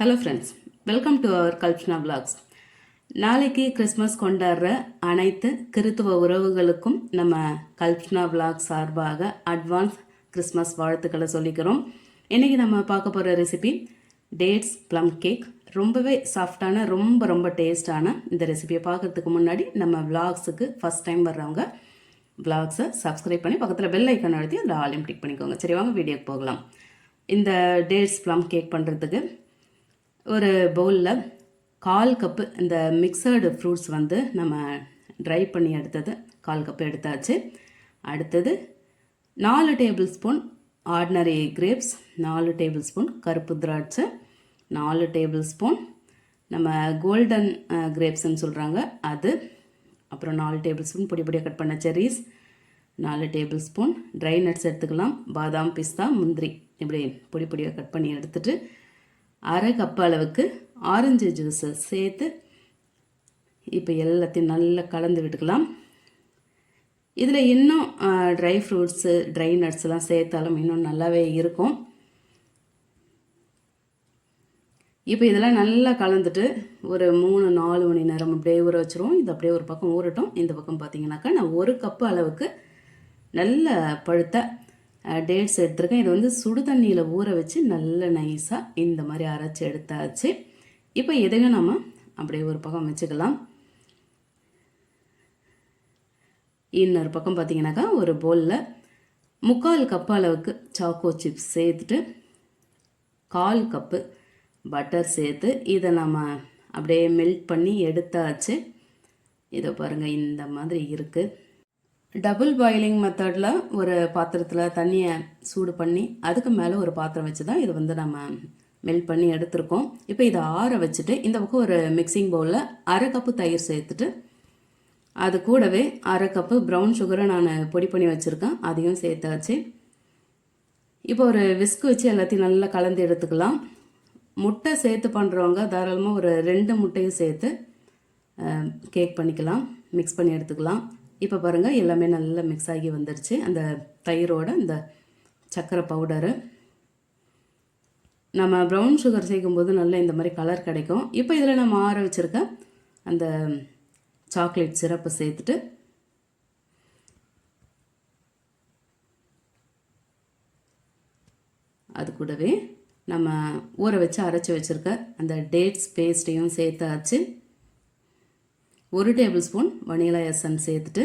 Hello friends welcome to our Kalpana vlogs. நாளைக்கு Christmas கொண்டாடுற அனைத்து கிறித்துவ உறவுகளுக்கும் நம்ம கல்பனா vlogs சார்பாக அட்வான்ஸ் கிறிஸ்மஸ் வாழ்த்துக்களை சொல்லிக்கிறோம். இன்றைக்கி நம்ம பார்க்க போகிற ரெசிபி டேட்ஸ் ப்ளம் கேக் ரொம்பவே சாஃப்டான ரொம்ப ரொம்ப டேஸ்டான இந்த ரெசிபியை பார்க்கறதுக்கு முன்னாடி நம்ம vlogsக்கு ஃபஸ்ட் டைம் வர்றவங்க vlogs-அ சப்ஸ்கிரைப் பண்ணி பக்கத்தில் பெல் ஐக்கன் அழுத்தி அதில் ஆலையும் டிக் பண்ணிக்கோங்க. சரி வாங்க வீடியோக்கு போகலாம். இந்த டேட்ஸ் ப்ளம் கேக் பண்ணுறதுக்கு ஒரு பவுலில் கால் கப்பு இந்த மிக்சர்டு ஃப்ரூட்ஸ் வந்து நம்ம ட்ரை பண்ணி எடுத்தது. கால் கப்பு எடுத்தாச்சு. அடுத்தது நாலு டேபிள் ஸ்பூன் ஆர்டினரி கிரேப்ஸ் நாலு டேபிள் ஸ்பூன் கருப்பு திராட்சை நாலு டேபிள் ஸ்பூன் நம்ம கோல்டன் கிரேப்ஸ்ன்னு சொல்கிறாங்க அது அப்புறம் நாலு டேபிள் ஸ்பூன் பொடி பொடியாக கட் பண்ண செரீஸ் நாலு டேபிள் ஸ்பூன் ட்ரை நட்ஸ் எடுத்துக்கலாம். பாதாம் பிஸ்தா முந்திரி இப்படி பொடி பொடியாக கட் பண்ணி எடுத்துகிட்டு அரை கப் அளவுக்கு ஆரஞ்சு ஜூஸை சேர்த்து இப்போ எல்லாத்தையும் நல்லா கலந்து விட்டுக்கலாம். இதில் இன்னும் ட்ரை ஃப்ரூட்ஸு ட்ரை நட்ஸ்லாம் சேர்த்தாலும் இன்னும் நல்லாவே இருக்கும். இப்போ இதெல்லாம் நல்லா கலந்துட்டு ஒரு மூணு நாலு மணி நேரம் அப்படியே ஊற வச்சுருவோம். இது அப்படியே ஒரு பக்கம் ஊறட்டும். இந்த பக்கம் பார்த்தீங்கன்னாக்கா நான் ஒரு கப்பு அளவுக்கு நல்ல பழுத்த டேட்ஸ் எடுத்திருக்கேன். இது வந்து சுடு தண்ணியில் ஊற வச்சு நல்ல நைஸாக இந்த மாதிரி அரைச்சி எடுத்தாச்சு. இப்போ எதையும் நம்ம அப்படியே ஒரு பக்கம் வச்சுக்கலாம். இன்னொரு பக்கம் பார்த்தீங்கன்னாக்கா ஒரு பவுலில் முக்கால் கப்பு அளவுக்கு சாக்கோ சிப்ஸ் சேர்த்துட்டு கால் கப்பு பட்டர் சேர்த்து இதை நம்ம அப்படியே மெல்ட் பண்ணி எடுத்தாச்சு. இதை பாருங்கள் இந்த மாதிரி இருக்குது டபுள் பாயிலிங் மெத்தடில் ஒரு பாத்திரத்தில் தண்ணியை சூடு பண்ணி அதுக்கு மேலே ஒரு பாத்திரம் வச்சு தான் இது வந்து நம்ம மெல்ட் பண்ணி எடுத்திருக்கோம். இப்போ இதை ஆற வச்சுட்டு இந்த பக்கம் ஒரு மிக்சிங் பவுலில் அரை கப்பு தயிர் சேர்த்துட்டு அது கூடவே அரை கப்பு ப்ரௌன் சுகரை நான் பொடி பண்ணி வச்சுருக்கேன். அதையும் சேர்த்தாச்சு. இப்போ ஒரு விஸ்க் வச்சு எல்லாத்தையும் நல்லா கலந்து எடுத்துக்கலாம். முட்டை சேர்த்து பண்ணுறவங்க தாராளமாக ஒரு ரெண்டு முட்டையும் சேர்த்து கேக் பண்ணிக்கலாம் மிக்ஸ் பண்ணி எடுத்துக்கலாம். இப்போ பாருங்கள் எல்லாமே நல்லா மிக்ஸ் ஆகி வந்துருச்சு. அந்த தயிரோட அந்த சர்க்கரை பவுடரு நம்ம ப்ரௌன் சுகர் சேர்க்கும்போது நல்ல இந்த மாதிரி கலர் கிடைக்கும். இப்போ இதில் நம்ம ஆற வச்சுருக்க அந்த சாக்லேட் சிரப்பை சேர்த்துட்டு அது கூடவே நம்ம ஊற வச்சு அரைச்சி வச்சுருக்க அந்த டேட்ஸ் பேஸ்ட்டையும் சேர்த்தாச்சு. ஒரு டேபிள் ஸ்பூன் வனிலா எசன் சேர்த்துட்டு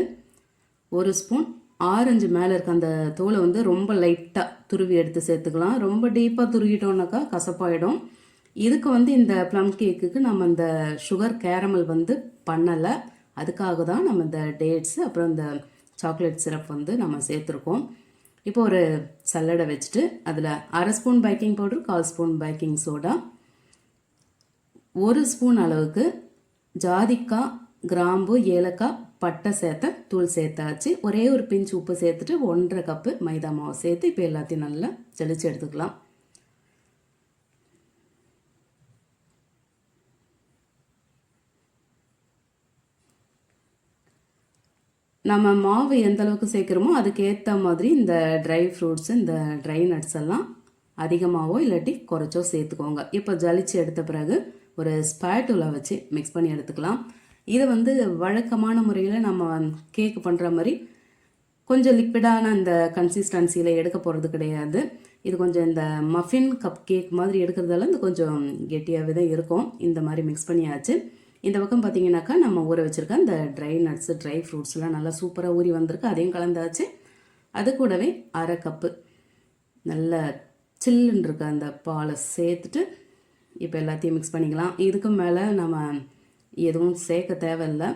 ஒரு ஸ்பூன் ஆரஞ்சு மேலே இருக்க அந்த தோலை வந்து ரொம்ப லைட்டாக துருவி எடுத்து சேர்த்துக்கலாம். ரொம்ப டீப்பாக துருவிட்டோம்னாக்கா கசப்பாயிடும். இதுக்கு வந்து இந்த ப்ளம் கேக்குக்கு நம்ம இந்த சுகர் கேரமல் வந்து பண்ணலை. அதுக்காக தான் நம்ம இந்த டேட்ஸ் அப்புறம் இந்த சாக்லேட் சிரப் வந்து நம்ம சேர்த்துருக்கோம். இப்போ ஒரு சல்லடை வச்சுட்டு அதில் அரை ஸ்பூன் பேக்கிங் பவுடர் கால் ஸ்பூன் பேக்கிங் சோடா ஒரு ஸ்பூன் அளவுக்கு ஜாதிக்காய் கிராம்பு ஏலக்காய் பட்டை சேர்த்த தூள் சேர்த்தாச்சு. ஒரே ஒரு பிஞ்ச் உப்பு சேர்த்துட்டு ஒன்றரை கப்பு மைதா மாவு சேர்த்து இப்போ எல்லாத்தையும் நல்லா ஜலிச்சு எடுத்துக்கலாம். நம்ம மாவு எந்த அளவுக்கு சேர்க்குறோமோ அதுக்கேற்ற மாதிரி இந்த ட்ரை ஃப்ரூட்ஸ் இந்த ட்ரை நட்ஸ் எல்லாம் அதிகமாகவோ இல்லாட்டி குறைச்சோ சேர்த்துக்கோங்க. இப்போ ஜலிச்சு எடுத்த பிறகு ஒரு ஸ்பேட்டுலா வச்சு மிக்ஸ் பண்ணி எடுத்துக்கலாம். இதை வந்து வழக்கமான முறையில் நம்ம கேக் பண்ணுற மாதிரி கொஞ்சம் லிக்விடான அந்த கன்சிஸ்டன்சியில் எடுக்க போகிறது கிடையாது. இது கொஞ்சம் இந்த மஃபின் கப் கேக் மாதிரி எடுக்கிறதால இது கொஞ்சம் கெட்டியாகவே தான் இருக்கும். இந்த மாதிரி மிக்ஸ் பண்ணியாச்சு. இந்த பக்கம் பார்த்தீங்கன்னாக்கா நம்ம ஊற வச்சுருக்க அந்த ட்ரை நட்ஸ் ட்ரை ஃப்ரூட்ஸ்லாம் நல்லா சூப்பராக ஊறி வந்திருக்கு. அதையும் கலந்தாச்சு. அது கூடவே அரை கப்பு நல்ல சில்லுன்னு இருக்க அந்த பாலை சேர்த்துட்டு இப்போ எல்லாத்தையும் மிக்ஸ் பண்ணிக்கலாம். இதுக்கு மேலே நம்ம எதுவும் சேர்க்க தேவையில்லை.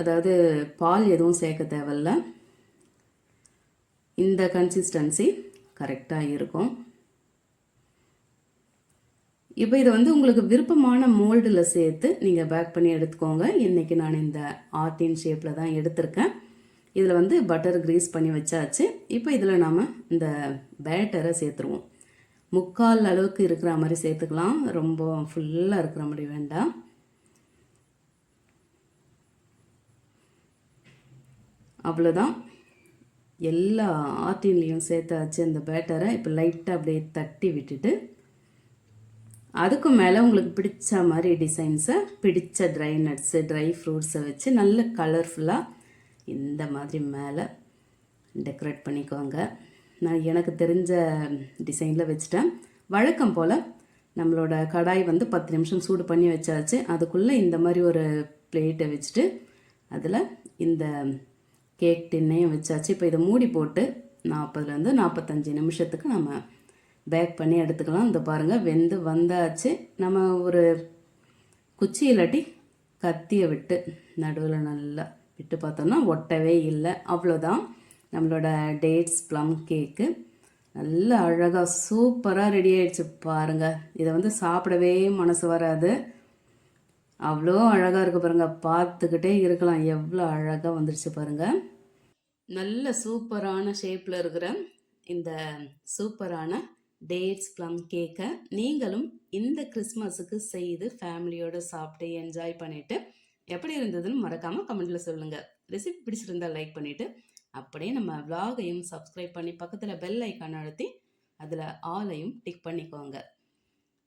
அதாவது பால் எதுவும் சேர்க்க தேவையில்ல. இந்த கன்சிஸ்டன்சி கரெக்டாக இருக்கும். இப்போ இதை வந்து உங்களுக்கு விருப்பமான மோல்டில் சேர்த்து நீங்கள் பேக் பண்ணி எடுத்துக்கோங்க. இன்றைக்கி நான் இந்த ஆர்டின் ஷேப்பில் தான் எடுத்திருக்கேன். இதில் வந்து பட்டர் க்ரீஸ் பண்ணி வச்சாச்சு. இப்போ இதில் நாம் இந்த பேட்டரை சேர்த்துருவோம். முக்கால் அளவுக்கு இருக்கிற மாதிரி சேர்த்துக்கலாம். ரொம்ப ஃபுல்லாக இருக்கிற மாதிரி வேண்டாம். அவ்வளோதான் எல்லா ஆர்டின்லேயும் சேர்த்தாச்சு அந்த பேட்டரை இப்போ லைட்டாக அப்படியே தட்டி விட்டுட்டு அதுக்கும் மேலே உங்களுக்கு பிடிச்ச மாதிரி டிசைன்ஸை பிடிச்ச ட்ரை நட்ஸு ட்ரை ஃப்ரூட்ஸை வச்சு நல்ல கலர்ஃபுல்லாக இந்த மாதிரி மேலே டெக்கரேட் பண்ணிக்கோங்க. நான் எனக்கு தெரிஞ்ச டிசைனில் வச்சுட்டேன். வழக்கம் போல் நம்மளோட கடாய் வந்து பத்து நிமிஷம் சூடு பண்ணி வச்சாச்சு. அதுக்குள்ளே இந்த மாதிரி ஒரு பிளேட்டை வச்சுட்டு அதில் இந்த கேக் டின்னையும் வச்சாச்சு. இப்போ இதை மூடி போட்டு நாற்பதுலேருந்து நாற்பத்தஞ்சு நிமிஷத்துக்கு நம்ம பேக் பண்ணி எடுத்துக்கலாம். இந்த பாருங்கள் வெந்து வந்தாச்சு. நம்ம ஒரு குச்சி இல்லாட்டி கத்தியை விட்டு நடுவில் நல்லா விட்டு பார்த்தோம்னா ஒட்டவே இல்லை. அவ்வளோதான் நம்மளோட டேட்ஸ் ப்ளம் கேக்கு நல்ல அழகாக சூப்பராக ரெடி ஆகிடுச்சு பாருங்கள் இதை வந்து சாப்பிடவே மனசு வராது. அவ்வளோ அழகாக இருக்கு பாருங்கள் பார்த்துக்கிட்டே இருக்கலாம். எவ்வளோ அழகாக வந்துடுச்சு பாருங்கள் நல்ல சூப்பரான ஷேப்பில் இருக்கிற இந்த சூப்பரான டேட்ஸ் ப்ளம் கேக்கை நீங்களும் இந்த கிறிஸ்மஸுக்கு செய்து ஃபேமிலியோடு சாப்பிட்டு என்ஜாய் பண்ணிவிட்டு எப்படி இருந்ததுன்னு மறக்காமல் கமெண்ட்டில் சொல்லுங்கள் ரெசிபி பிடிச்சிருந்தா லைக் பண்ணிவிட்டு அப்படியே நம்ம vlog-ஐயும் சப்ஸ்கிரைப் பண்ணி பக்கத்தில் பெல் ஐக்கான் அழுத்தி அதில் ஆலையும் டிக் பண்ணிக்கோங்க.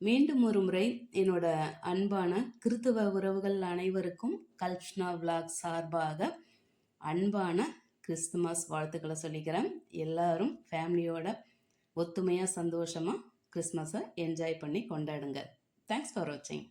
மீண்டும் ஒரு முறை என்னோட அன்பான கிறித்துவ உறவுகள் அனைவருக்கும் கல்ஷ்னா விலாக் சார்பாக அன்பான கிறிஸ்துமஸ் வாழ்த்துக்களை சொல்லிக்கிறேன். எல்லாரும் ஃபேமிலியோட ஒத்துமையாக சந்தோஷமாக கிறிஸ்மஸை என்ஜாய் பண்ணி கொண்டாடுங்க. தேங்க்ஸ் ஃபார் வாட்சிங்